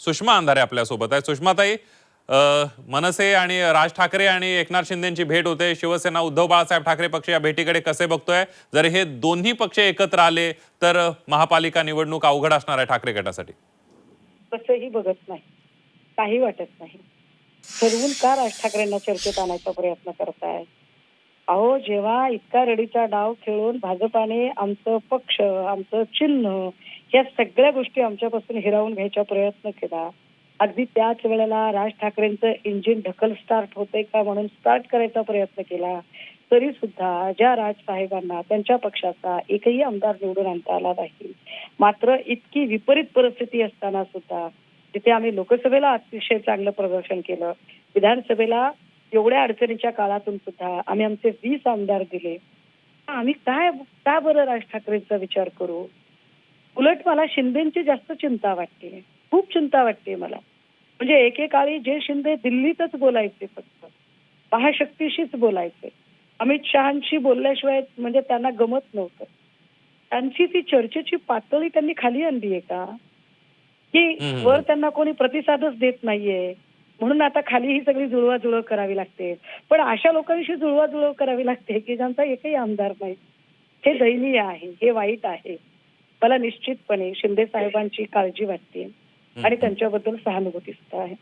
सुषमा अंधारे आपल्यासोबत आहे सुषमाताई मनसे आणि राज ठाकरे आणि एकनाथ शिंदेची भेट होते. शिवसेना उद्धव बाळासाहेब ठाकरे पक्ष या भेटीकडे कसे बघतोय? जर हे दोन्ही पक्ष एकत्र आले तर महापालिका निवडणूक अवघड असणार आहे ठाकरे गटासाठी. कसंही बघत नाही. काही वाटत नाही. ठरवून का राज ठाकरेंना चर्चेत आणायचा प्रयत्न करताय? अहो जेव्हा इतका रडीचा डाव खेळून भाजपाने आमचं पक्ष आमचं चिन्ह या सगळ्या गोष्टी आमच्यापासून हिरावून घ्यायचा प्रयत्न केला. अगदी त्याच वेळेला राज ठाकरेंचं इंजिन ढकल स्टार्ट होते का म्हणून स्टार्ट करायचा प्रयत्न केला. तरी सुद्धा ज्या राज साहेबांना त्यांच्या पक्षाचा एकही आमदार निवडून आणता आला नाही. मात्र इतकी विपरीत परिस्थिती असताना सुद्धा तिथे आम्ही लोकसभेला अतिशय चांगलं प्रदर्शन केलं. विधानसभेला एवढ्या अडचणीच्या काळातून सुद्धा आम्ही आमचे वीस आमदार दिले. आम्ही काय का बरं राज ठाकरेंचा विचार करू? उलट मला शिंदेची जास्त चिंता वाटते. खूप चिंता वाटते मला. म्हणजे एकेकाळी जे शिंदे दिल्लीतच बोलायचे फक्त. महाशक्तीशीच बोलायचे. अमित शहाशी बोलल्याशिवाय म्हणजे त्यांना गमत नव्हतं. त्यांची ती चर्चेची पातळी त्यांनी खाली आणली आहे का? की. वर त्यांना कोणी प्रतिसादच देत नाहीये. म्हणून आता खाली ही सगळी जुळवाजुळव करावी लागते. पण अशा लोकांशी जुळवाजुळव करावी लागते की ज्यांचा एकही आमदार नाही. हे दयनीय आहे. हे वाईट आहे. मला निश्चितपणे शिंदे साहेबांची काळजी वाटते आणि त्यांच्याबद्दल सहानुभूती सुद्धा आहे.